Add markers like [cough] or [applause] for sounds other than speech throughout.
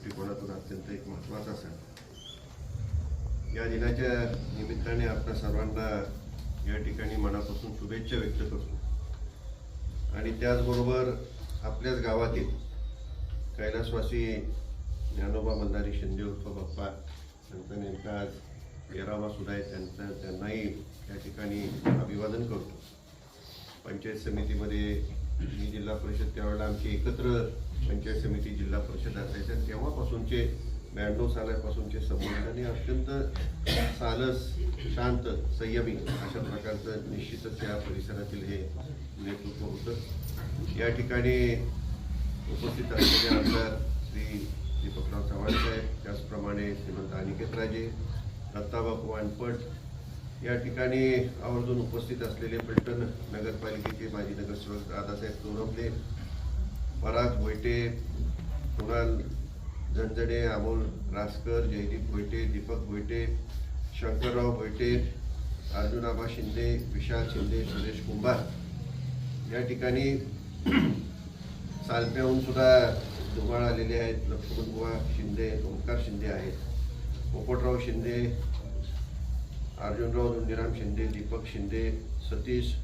दृष्टिकोनातून अत्यंत एक महत्त्वाचा सण या दिनाच्या निमित्ताने आपल्या सर्वांना या ठिकाणी मनापासून शुभेच्छा व्यक्त करतो. आणि त्याचबरोबर आपल्याच गावातील कैलासवासी ज्ञानोबा मंदारी शिंदे उर्फ बाप्पा त्यांचा नेमका आज तेरावा सुद्धा आहे. त्यांचं त्यांनाही या ठिकाणी अभिवादन करतो. पंचायत समितीमध्ये मी जिल्हा परिषद त्यावेळेला आमची एकत्र पंचायत समिती जिल्हा परिषद असायच्या तेव्हापासूनचे ब्याण्णव सालापासूनचे संबंध आणि अत्यंत सालस शांत संयमी अशा प्रकारचं निश्चितच या परिसरातील हे नेतृत्व होतं. या ठिकाणी उपस्थित असलेले आमदार श्री दीपकराव चव्हाण साहेब त्याचप्रमाणे श्रीमंत अनिकेतराजे दत्ताबापू वानपट या ठिकाणी आवर्जून उपस्थित असलेले फलटण नगरपालिकेचे माजी नगरसेवक दादासाहेब तोरमले पराग भोयटे कुणाल झंझडे अमोल रासकर जयदीप भोयटे दीपक भोयटे शंकरराव भोयटे अर्जुनाबा शिंदे विशाल शिंदे सुरेश कुंभार. या ठिकाणी [clears throat] सालप्याहून सुद्धा धुमाळ आलेले आहेत. लक्ष्मण बुवा शिंदे ओंकार शिंदे आहेत. पोपटराव शिंदे अर्जुनराव धुंडीराम शिंदे दीपक शिंदे सतीश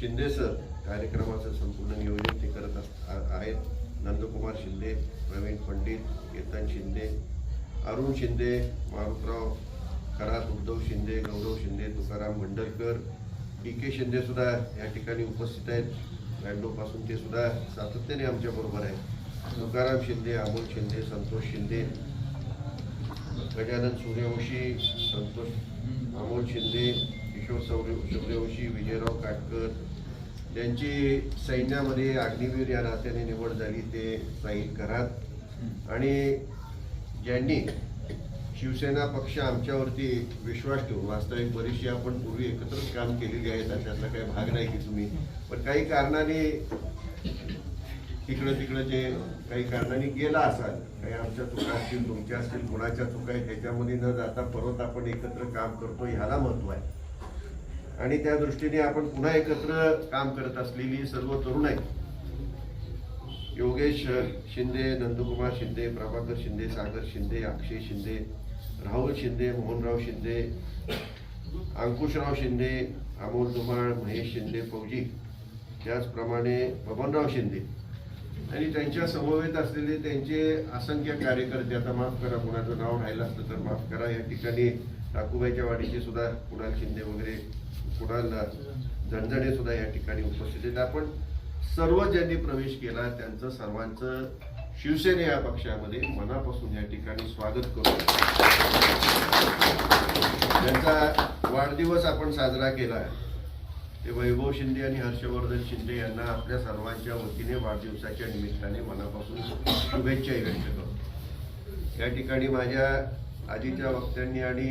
शिंदे सर कार्यक्रमाचं संपूर्ण नियोजन ते करत अस- आ- आहेत. नंदकुमार शिंदे प्रवीण पंडित केतन शिंदे अरुण शिंदे मारुतराव खरात उद्धव शिंदे गौरव शिंदे तुकाराम मंडलकर डी के शिंदे सुद्धा या ठिकाणी उपस्थित आहेत. बँडोपासून ते सुद्धा सातत्याने आमच्याबरोबर आहे आहेत. तुकाराम शिंदे अमोल शिंदे संतोष शिंदे गजानन सूर्यवंशी संतोष अमोल शिंदे किशोर सौर्य सूर्यवंशी विजयराव काटकर ज्यांची सैन्यामध्ये अग्निवीर या नात्याने निवड झाली ते साईल करात. आणि ज्यांनी शिवसेना पक्ष आमच्यावरती विश्वास ठेवून वास्तविक बरीचशी आपण पूर्वी एकत्रच काम केलेली आहेत त्यातला काही भाग नाही की तुम्ही. पण काही कारणाने इकडं तिकडं जे काही कारणाने गेला असाल. काही आमच्या चुका असतील तुमच्या असतील कुणाच्या चुका आहेत त्याच्यामध्ये न जाता परत आपण एकत्र काम करतो ह्याला महत्त्व आहे. आणि त्या दृष्टीने आपण पुन्हा एकत्र काम करत असलेली सर्व तरुण आहेत. योगेश शिंदे नंदकुमार शिंदे प्रभाकर शिंदे सागर शिंदे अक्षय शिंदे राहुल शिंदे मोहनराव शिंदे अंकुशराव शिंदे अमोल धुमाळ महेश शिंदे फौजी त्याचप्रमाणे बबनराव शिंदे. आणि त्यांच्या समवेत असलेले त्यांचे असंख्य कार्यकर्ते आता माफ करा कुणाचं नाव राहिलं असतं तर माफ करा. या ठिकाणी टाकूबाईच्या वाडीचे सुद्धा कुणाल शिंदे वगैरे कुणाल झणझणे सुद्धा या ठिकाणी उपस्थित आहेत. आपण सर्व ज्यांनी प्रवेश केला त्यांचं सर्वांचं शिवसेने या पक्षामध्ये मनापासून या ठिकाणी स्वागत करू. त्यांचा वाढदिवस आपण साजरा केला ते वैभव शिंदे आणि हर्षवर्धन शिंदे यांना आपल्या सर्वांच्या वतीने वाढदिवसाच्या निमित्ताने मनापासून शुभेच्छाही व्यक्त करतो. या ठिकाणी माझ्या आधीच्या वक्त्यांनी आणि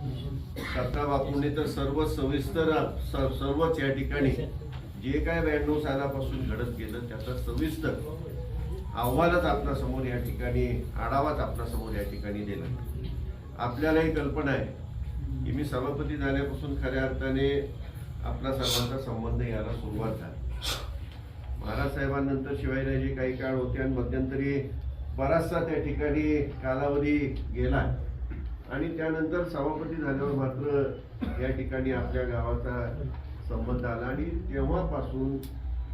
सत्ता बापूंनी तर सर्व सविस्तर सर्वच या ठिकाणी जे काय ब्याण्णव सालापासून घडत गेलं त्याचा सविस्तर अहवालच आपल्यासमोर या ठिकाणी आढावाच आपल्यासमोर या ठिकाणी दिला. आपल्यालाही कल्पना आहे की मी सभापती झाल्यापासून खऱ्या अर्थाने आपला सर्वांचा संबंध याला सुरुवात झाली. महाराज साहेबांनंतर शिवाजीराजे काही काळ होते आणि मध्यंतरी बराचसा त्या ठिकाणी कालावधी गेला. आणि त्यानंतर सभापती झाल्यावर मात्र या ठिकाणी आपल्या गावाचा संबंध आला. आणि तेव्हापासून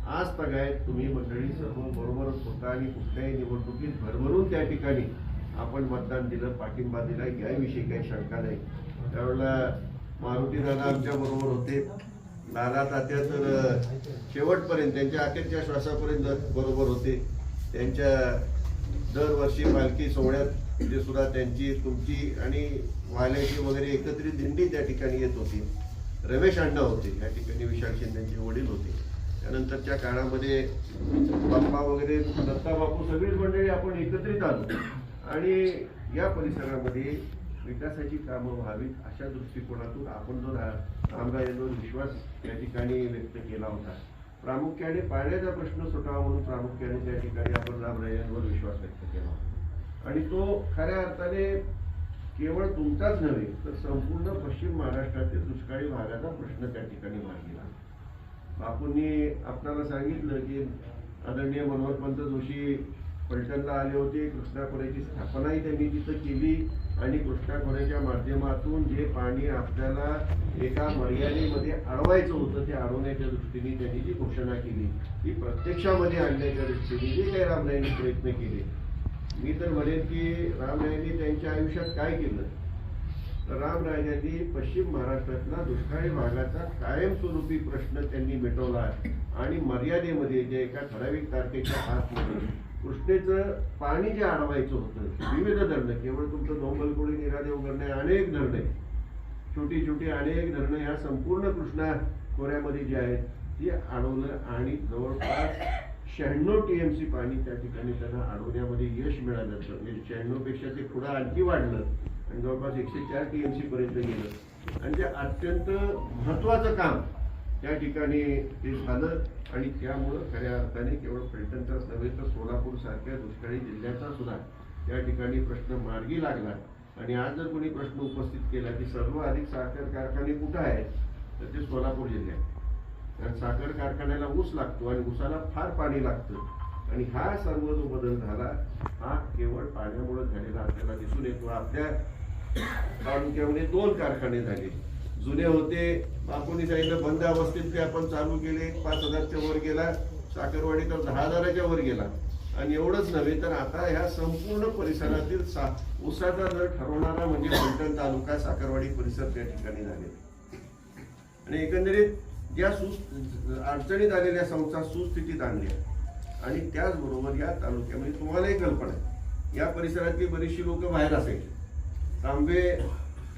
आज तगायत तुम्ही मंडळी सर्व बरोबरच होता आणि कुठल्याही निवडणुकीत भरभरून त्या ठिकाणी आपण मतदान दिलं पाठिंबा दिला. याविषयी काही शंका नाही. त्यावेळेला मारुती दादा आमच्या बरोबर होते. दादा तात्या तर शेवटपर्यंत त्यांच्या अखेरच्या श्वासापर्यंत बरोबर होते. त्यांच्या दरवर्षी पालखी सोहळ्यात ते सुद्धा त्यांची तुमची आणि वाल्याची वगैरे एकत्रित दिंडी त्या ठिकाणी येत होती. रमेश अण्णा होते या ठिकाणी विशाल शिंदेचे वडील होते. त्यानंतरच्या काळामध्ये बाप्पा वगैरे दत्ता बापू सगळीच मंडळी आपण एकत्रित आलो. आणि या परिसरामध्ये विकासाची कामं व्हावीत अशा दृष्टिकोनातून आपण जो रा- रामराजांवर विश्वास या ठिकाणी व्यक्त केला होता. प्रामुख्याने पाण्याचा प्रश्न सुटावा म्हणून प्रामुख्याने त्या ठिकाणी आपण रामराजांवर विश्वास व्यक्त केला होता. आणि तो खऱ्या अर्थाने केवळ तुमचाच नव्हे तर संपूर्ण पश्चिम महाराष्ट्रातील दुष्काळी भागाचा प्रश्न त्या ठिकाणी मांडलेला बापूंनी आपल्याला सांगितलं की आदरणीय मनोहरपंत जोशी पलटनला आले होते कृष्णा खोऱ्याची स्थापनाही त्यांनी तिथं केली आणि कृष्णा खोऱ्याच्या माध्यमातून जे पाणी आपल्याला एका मर्यादेमध्ये अडवायचं होतं ते अडवण्याच्या दृष्टीने त्यांनी जी घोषणा केली ती प्रत्यक्षामध्ये आणण्याच्या दृष्टीने जे काही रामरायांनी प्रयत्न केले मी तर म्हणेन की रामरायांनी त्यांच्या आयुष्यात काय केलं? तर रामरायांनी पश्चिम महाराष्ट्रातला दुष्काळी भागाचा कायमस्वरूपी प्रश्न त्यांनी मिटवला आणि मर्यादेमध्ये जे एका ठराविक तारखेच्या आतमध्ये कृष्णेचं पाणी जे अडवायचं होतं विविध धरणं केवळ तुमचं डोंबलकोळी निरादेव करणे अनेक धरणे छोटी छोटी अनेक धरणं ह्या संपूर्ण कृष्णा खोऱ्यामध्ये जी आहेत ती अडवलं आणि जवळपास शहाण्णव टी एम सी पाणी त्या ठिकाणी त्यांना अडवण्यामध्ये यश मिळालं म्हणजे शहाण्णवपेक्षा ते पुढं आणखी वाढलं. आणि जवळपास एकशे चार टी एम सी पर्यंत गेलं. आणि ते अत्यंत महत्वाचं काम त्या ठिकाणी ते झालं. आणि त्यामुळं खऱ्या अर्थाने केवळ फलटणचाच नव्हे तर सोलापूर सारख्या दुष्काळी जिल्ह्याचा सुद्धा त्या ठिकाणी प्रश्न मार्गी लागला. आणि आज जर कोणी प्रश्न उपस्थित केला की सर्वाधिक साखर कारखाने कुठं आहेत? तर ते सोलापूर जिल्ह्यात. कारण साखर कारखान्याला ऊस लागतो आणि ऊसाला फार पाणी लागतं. आणि हा सर्व जो बदल झाला हा केवळ पाण्यामुळे झालेला आपल्याला दिसून येतो. आपल्या तालुक्यामध्ये दोन कारखाने झाले. जुने होते बापूंनी सांगितलं बंद अवस्थेत ते आपण चालू केले. पाच हजारच्या वर गेला साखरवाडी तर दहा हजाराच्या वर गेला. आणि एवढंच नव्हे तर आता ह्या संपूर्ण परिसरातील सा ऊसाचा दर ठरवणारा म्हणजे फलटण तालुका साखरवाडी परिसर त्या ठिकाणी झाले आणि एकंदरीत या सु अडचणीत आलेल्या संस्था सुस्थितीत आणल्या. आणि त्याचबरोबर या तालुक्यामध्ये तुम्हालाही कल्पना आहे. या परिसरातली बरीचशी लोक बाहेर असायची. तांबे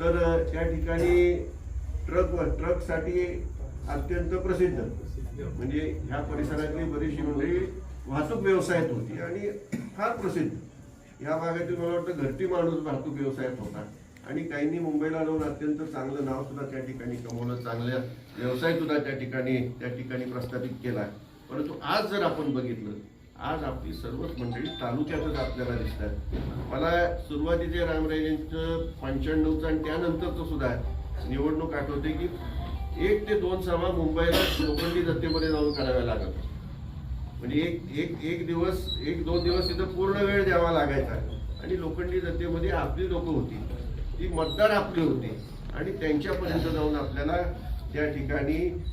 तर त्या ठिकाणी ट्रक ट्रकसाठी अत्यंत प्रसिद्ध. म्हणजे ह्या परिसरातली बरीचशी मंडळी वाहतूक व्यवसायात होती आणि फार प्रसिद्ध. या भागातील मला वाटतं घरटी माणूस वाहतूक व्यवसायात होता. आणि काहींनी मुंबईला जाऊन अत्यंत चांगलं नाव सुद्धा त्या ठिकाणी कमवलं चांगल्या व्यवसाय सुद्धा त्या ठिकाणी त्या ठिकाणी प्रस्थापित केला. परंतु आज जर आपण बघितलं आज आपली सर्वच मंडळी तालुक्यातच आपल्याला दिसतात. मला सुरुवातीचे रामराजेंचं पंच्याण्णवचं आणि त्यानंतरचं सुद्धा निवडणूक आठवते की एक ते दोन सभा मुंबईला लोखंडी जत्तेमध्ये जाऊन कराव्या लागत म्हणजे एक एक एक दिवस एक दोन दिवस तिथं पूर्ण वेळ द्यावा लागायचा. आणि लोखंडी जत्तेमध्ये आपली लोक होती. ती मतदार आपली होती. आणि त्यांच्यापर्यंत जाऊन आपल्याला त्या ठिकाणी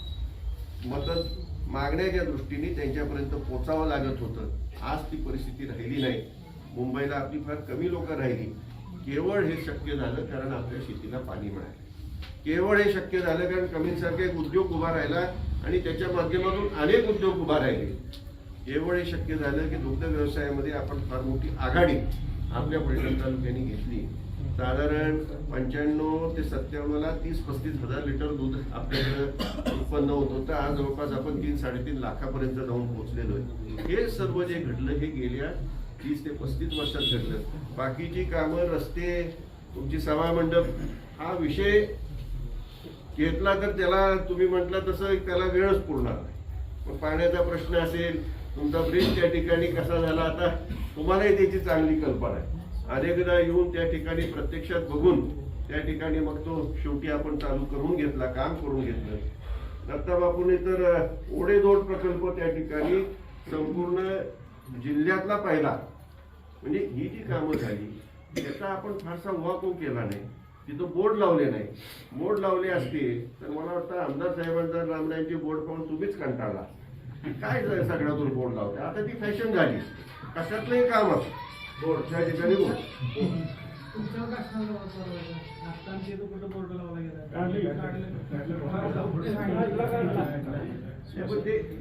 मदत मागण्याच्या दृष्टीने त्यांच्यापर्यंत पोचावं लागत होतं. आज ती परिस्थिती राहिली नाही. मुंबईला आपली फार कमी लोक राहिली. केवळ हे शक्य झालं कारण आपल्या शेतीला पाणी मिळालं. केवळ हे शक्य झालं कारण कमींसारखा एक उद्योग उभा राहिला आणि त्याच्या माध्यमातून अनेक उद्योग उभा राहिले. केवळ हे शक्य झालं की दुग्ध व्यवसायामध्ये आपण फार मोठी आघाडी आपल्या फलटण तालुक्याने घेतली. साधारण पंच्याण्णव ते सत्त्याण्णवला तीस पस्तीस हजार लिटर दूध आपल्याकडं उत्पन्न होत होतं. आज जवळपास आपण तीन साडेतीन लाखापर्यंत जाऊन पोहोचलेलो आहे. हे सर्व जे घडलं हे गेल्या तीस ते पस्तीस वर्षात घडलं. बाकीची कामं रस्ते तुमची सभा मंडप हा विषय घेतला तर त्याला तुम्ही म्हटलं तसं त्याला वेळच पुरणार नाही. मग पाण्याचा प्रश्न असेल तुमचा ब्रिज त्या ठिकाणी कसा झाला? आता तुम्हालाही त्याची चांगली कल्पना आहे. अनेकदा येऊन त्या ठिकाणी प्रत्यक्षात बघून त्या ठिकाणी मग तो शेवटी आपण चालू करून घेतला काम करून घेतलं. दत्ताबापूने तर ओढेदोड प्रकल्प त्या ठिकाणी संपूर्ण जिल्ह्यातला पाहिला. म्हणजे ही जी कामं झाली त्याचा आपण फारसा उहापोह केला नाही. तिथं बोर्ड लावले नाही. बोर्ड लावले असते तर मला वाटतं आमदार साहेबांचा रामरायांची बोर्ड पाहून तुम्हीच कंटाळला. काय झालं सगळ्यातून बोर्ड लावते? आता ती फॅशन झाली. कशातलंही काम असतं. बोर्ड त्या ठिकाणी बोर्ड.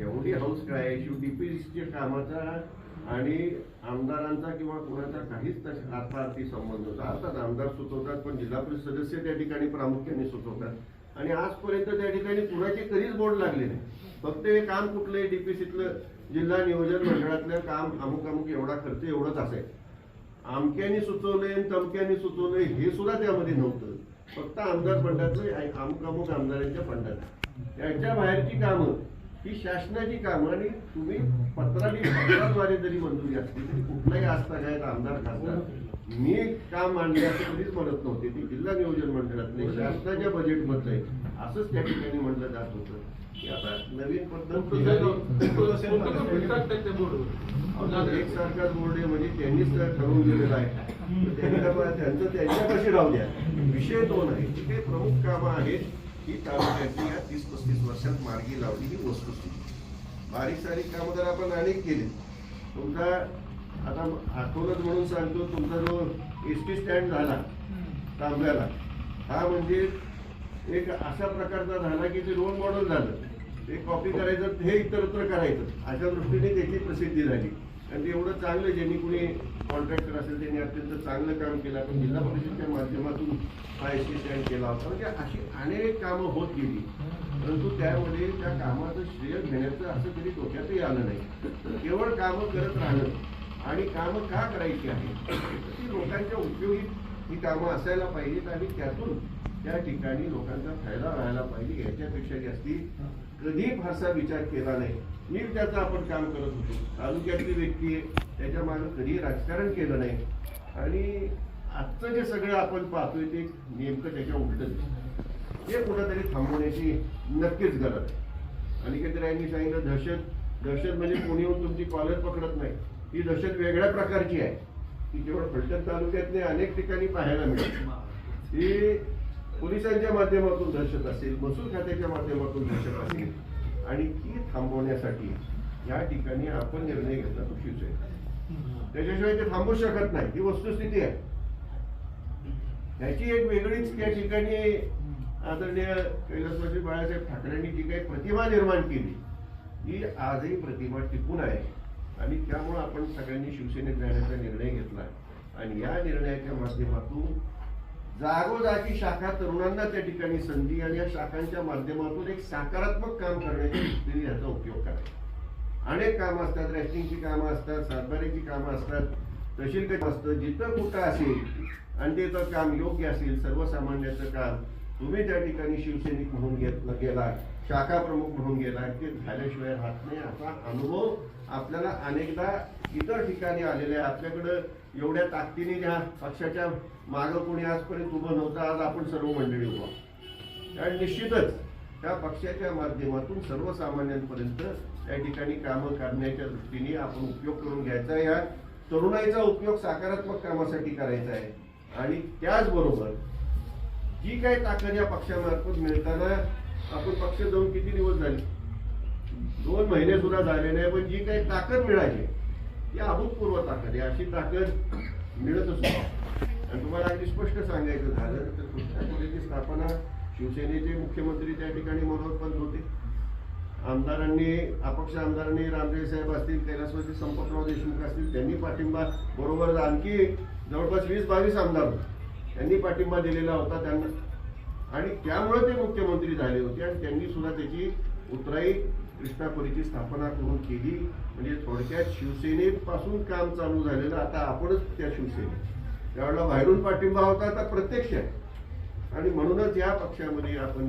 एवढी हाऊस काय डीपीसीच्या कामाचा आणि आमदारांचा किंवा कोणाचा काहीच अर्थार्थी संबंध होता. अर्थात आमदार सुचवतात पण जिल्हा परिषद सदस्य त्या ठिकाणी प्रामुख्याने सुचवतात. आणि आजपर्यंत त्या ठिकाणी कुणाचे कधीच बोर्ड लागले नाही. फक्त हे काम कुठलंही डीपीसीतलं जिल्हा नियोजन मंडळातलं काम अमुक अमुक एवढा खर्च एवढंच असायचं आमक्याने सुचवलंय तमक्याने सुचवलंय हे सुद्धा त्यामध्ये नव्हतं. फक्त आमदार फंडातलं अमुक अमुक आमदारांच्या फंडात त्याच्या बाहेरची कामं ही शासनाची कामं आणि तुम्ही पत्राने पत्राद्वारे जरी मंजुरी असली तरी कुठलाही आस्थागायत आमदार खासदार. मी काम मांडले असं कधीच म्हणत नव्हते. ती जिल्हा नियोजन मंडळातले शासनाच्या बजेटमधलं आहे असंच त्या ठिकाणी म्हटलं जात होतं. की आता नवीन पद्धत निघाली. एक सरकार बोर्ड आहे म्हणजे त्यांनीच ठरवून दिलेलं आहे. त्यांचं त्यांच्यापाशी राहू द्या. विषय दोन आहे जी काही प्रमुख कामं आहेत ही तालुक्याची या तीस पस्तीस वर्षात मार्गी लावली ही वस्तुस्थिती. बारीक सारीक कामं तर आपण अनेक केली. तुमचा आता आठवणच म्हणून सांगतो तुमचा जो एस टी स्टँड झाला तांब्याला हा म्हणजे एक अशा प्रकारचा झाला की ते रोल मॉडेल झालं. ते कॉपी करायचं हे इतरत्र करायचं. अशा दृष्टीने त्याची प्रसिद्धी झाली. आणि ते एवढं चांगलं ज्यांनी कुणी कॉन्ट्रॅक्टर असेल त्यांनी अत्यंत चांगलं काम केलं. आपण जिल्हा परिषदेच्या माध्यमातून हा एस टी स्टँड केला होता. म्हणजे अशी अनेक कामं होत गेली. परंतु त्यामध्ये त्या कामाचं श्रेय घेण्याचं असं कधी डोक्यातही आलं नाही. केवळ कामं करत राहणं. आणि कामं का करायची आहेत? ती लोकांच्या उपयोगी ही कामं असायला पाहिजेत आणि त्यातून त्या ठिकाणी लोकांचा फायदा व्हायला पाहिजे याच्यापेक्षा जास्ती कधी फारसा विचार केला नाही. मी त्याचं आपण काम करत होतो. तालुक्यातली व्यक्ती आहे त्याच्यामागे कधी राजकारण केलं नाही. आणि आजचं जे सगळं आपण पाहतोय ते नेमकं त्याच्या उलटच ते कुठंतरी थांबवण्याची नक्कीच गरज आहे. आणि काहीतरी यांनी सांगितलं दहशत दहशत म्हणजे कोणी येऊन तुमची कॉलर पकडत नाही. ही दहशत वेगळ्या प्रकारची आहे. ती केवळ फलटण तालुक्यातले अनेक ठिकाणी पाहायला मिळते. ही पोलिसांच्या माध्यमातून दहशत असेल महसूल खात्याच्या माध्यमातून दहशत असेल आणि ती थांबवण्यासाठी या ठिकाणी आपण निर्णय घेतला तो शिवसेना. त्याच्याशिवाय ते थांबू शकत नाही. ही वस्तुस्थिती आहे. ह्याची एक वेगळीच त्या ठिकाणी आदरणीय कैलासवासी बाळासाहेब ठाकरेंनी जी काही प्रतिमा निर्माण केली ही आजही प्रतिमा टिकून आहे. आणि त्यामुळे आपण सगळ्यांनी शिवसेनेत जाण्याचा निर्णय घेतला. आणि या निर्णयाच्या माध्यमातून जागोजागी शाखा तरुणांना त्या ठिकाणी संधी आणि या शाखांच्या माध्यमातून एक सकारात्मक काम करण्याची याचा उपयोग करायचा. अनेक कामं असतात रॅशनिंगची कामं असतात सातबाऱ्याची कामं असतात तहसील काम असतं जिथं कुठं असेल आणि त्याचं काम योग्य असेल सर्वसामान्याचं काम तुम्ही त्या ठिकाणी शिवसैनिक म्हणून घेतलं गेला शाखा प्रमुख म्हणून गेला ते झाल्याशिवाय राहत नाही. असा अनुभव आपल्याला अनेकदा इतर ठिकाणी आलेले आहे. आपल्याकडं एवढ्या ताकदीने ज्या पक्षाच्या मागं कोणी आजपर्यंत उभं नव्हतं आज आपण सर्व मंडळी उभा आहोत. निश्चितच त्या पक्षाच्या माध्यमातून सर्वसामान्यांपर्यंत त्या ठिकाणी कामं करण्याच्या दृष्टीने आपण उपयोग करून घ्यायचा या तरुणाईचा उपयोग सकारात्मक कामासाठी करायचा आहे. आणि त्याचबरोबर जी काही ताकद या पक्षामार्फत मिळताना आपण पक्ष जाऊन किती दिवस झाले? दोन महिने सुद्धा झाले नाही पण जी काही ताकद मिळाली ती अभूतपूर्व ताकद आहे. अशी ताकद मिळत असतो आणि तुम्हाला अगदी स्पष्ट सांगायचं झालं तर कृष्णा स्थापना शिवसेनेचे मुख्यमंत्री त्या ठिकाणी मनोहर पंत होते. आमदारांनी अपक्ष आमदारांनी रामदेव साहेब असतील कैलासवासी संपतराव देशमुख असतील त्यांनी पाठिंबा बरोबर आणखी जवळपास वीस बावीस आमदार होते. त्यांनी पाठिंबा दिलेला होता त्यांना आणि त्यामुळे ते मुख्यमंत्री झाले होते आणि त्यांनी सुद्धा त्याची उतराई कृष्णापुरीची स्थापना करून केली. म्हणजे थोडक्यात शिवसेनेपासून काम चालू झालेलं आता आपणच त्या शिवसेने त्यावेळेला बाहेरून पाठिंबा होता आता प्रत्यक्ष आहे. आणि म्हणूनच या पक्षामध्ये आपण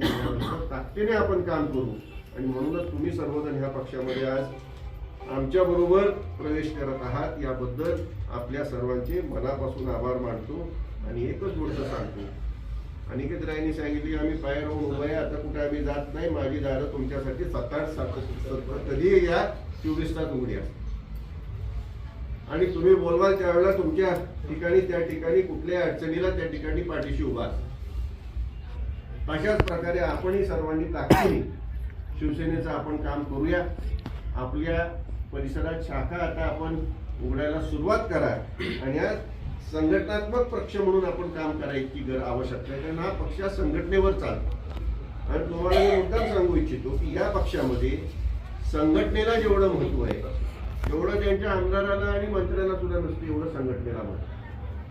ताकदीने आपण काम करू आणि म्हणूनच तुम्ही सर्वजण ह्या पक्षामध्ये आज आमच्या बरोबर प्रवेश करत आहात याबद्दल आपल्या सर्वांचे मनापासून आभार मानतो आणि एकच गोष्ट सांगतो अनिकेत सांगितले सांगितली आम्ही पाय राहून उभं आहे आता कुठे आम्ही जात नाही माझी दारं तुमच्यासाठी सात आठ सात कधीही या चोवीस तास उघडी आणि तुम्ही बोलवाल त्यावेळेला तुमच्या ठिकाणी त्या ठिकाणी कुठल्याही अडचणीला त्या ठिकाणी पाठीशी उभा अशाच प्रकारे आपणही सर्वांनी ताकदीने शिवसेनेचं आपण काम करूया. आपल्या परिसरात शाखा आता आपण उघडायला सुरुवात करा. आणि आज संघटनात्मक पक्ष म्हणून आपण काम करायची गर आवश्यकता आहे कारण हा पक्ष संघटनेवर चालतो. आणि तुम्हाला मी मुद्दाम सांगू इच्छितो की या पक्षामध्ये संघटनेला जेवढं महत्त्व आहे तेवढं त्यांच्या आमदाराला आणि मंत्र्याला सुद्धा नसते एवढं संघटनेला महत्त्व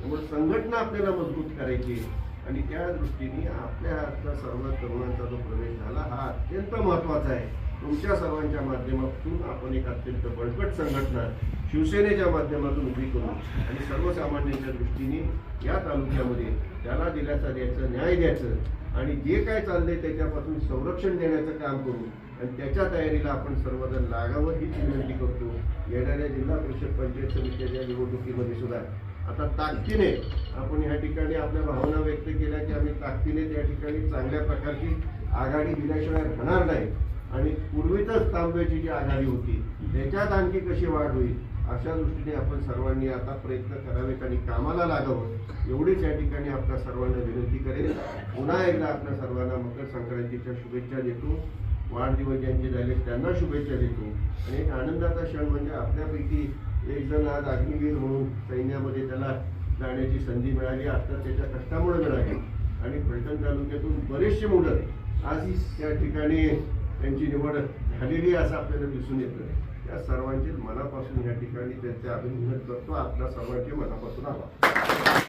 त्यामुळे संघटना आपल्याला मजबूत करायची आणि त्या दृष्टीने आपल्या हातचा सर्व तरुणांचा जो प्रवेश झाला हा अत्यंत महत्त्वाचा आहे. तुमच्या सर्वांच्या माध्यमातून आपण एक अत्यंत बळकट संघटना शिवसेनेच्या माध्यमातून उभी करू आणि सर्वसामान्यांच्या दृष्टीने या तालुक्यामध्ये त्याला दिल्याचा द्यायचं न्याय द्यायचं आणि जे काय चाललंय त्याच्यापासून संरक्षण देण्याचं काम करू आणि त्याच्या तयारीला आपण सर्वजण लागावं हीच विनंती करतो. येणाऱ्या जिल्हा परिषद पंचायत समितीच्या निवडणुकीमध्ये सुद्धा. आता ताकदीने आपण ह्या ठिकाणी आपल्या भावना व्यक्त केल्या की आम्ही ताकदीने त्या ठिकाणी चांगल्या प्रकारची आघाडी दिल्याशिवाय राहणार नाही. आणि पूर्वीतच तांब्याची जी आघाडी होती त्याच्यात आणखी कशी वाढ होईल अशा दृष्टीने आपण सर्वांनी आता प्रयत्न करावेत आणि कामाला लागावं एवढीच या ठिकाणी आपल्या सर्वांना विनंती करेल पुन्हा एकदा आपल्या सर्वांना मकर संक्रांतीच्या शुभेच्छा देतो. वाढदिवस ज्यांचे झाले त्यांना शुभेच्छा देतो. आणि एक आनंदाचा क्षण म्हणजे आपल्यापैकी एक जण आज अग्निवीर म्हणून सैन्यामध्ये त्याला जाण्याची संधी मिळाली. आता त्याच्या कष्टामुळे मिळाली. आणि फलटण तालुक्यातून बरेचसे मुलं आज त्या ठिकाणी त्यांची निवड झालेली असं आपल्याला दिसून येतं त्या सर्वांचे मनापासून या ठिकाणी त्यांचे अभिनंदन करतो. आपल्या सर्वांचे मनापासून आभार.